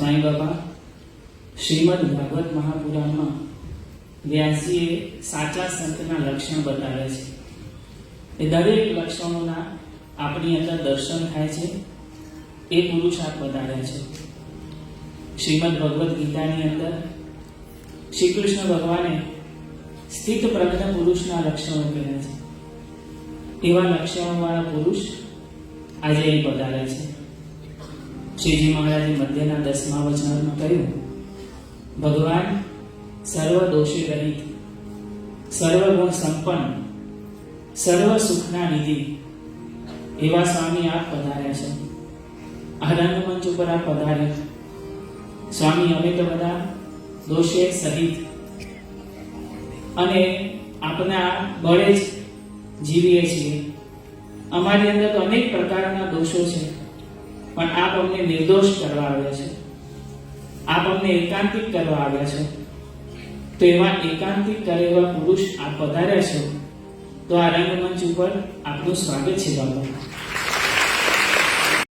સ્વામી બાબા, શ્રીમદ ભાગવત મહાપુરાણમાં વ્યાસજીએ સાચા સંતના લક્ષણ બતાવે છે. એ દરેક લક્ષણોના આપણી અંદર દર્શન થાય છે. એ પુરુષાર્થ બતાવ્યા છે. શ્રીમદ ભગવદ્ ગીતાની અંદર શ્રી કૃષ્ણ ભગવાને સ્થિત પ્રજ્ઞ પુરુષના લક્ષણો કહ્યા છે. એવા લક્ષણોવાળા પુરુષ આજે અહીં પધારે છે. શ્રીજી મહારાજે મધ્યના દસમા વચનમાં કહ્યું, ભગવાન સર્વ દોષી રહિત સર્વ ગુણ સંપન્ન સર્વ સુખના નિધિ, એવા સ્વામી આપ પધાર્યા છે. આ મંચ ઉપર આપ પધાર્યા સ્વામી, અમે તો બધા દોષે સહિત અને આપના બળે જ જીવીએ છીએ. અમારી અંદર તો અનેક પ્રકારના દોષો છે. પણ આપ અમને નિર્દોષ કરવા આવ્યા છે. આપ અમને એકાંતિક કરવા આવ્યા છે. તો એવા એકાંતિક એવા પુરુષ આપ પધાર્યા છો. તો આ રંગમંચ ઉપર આપનું સ્વાગત છે બાબા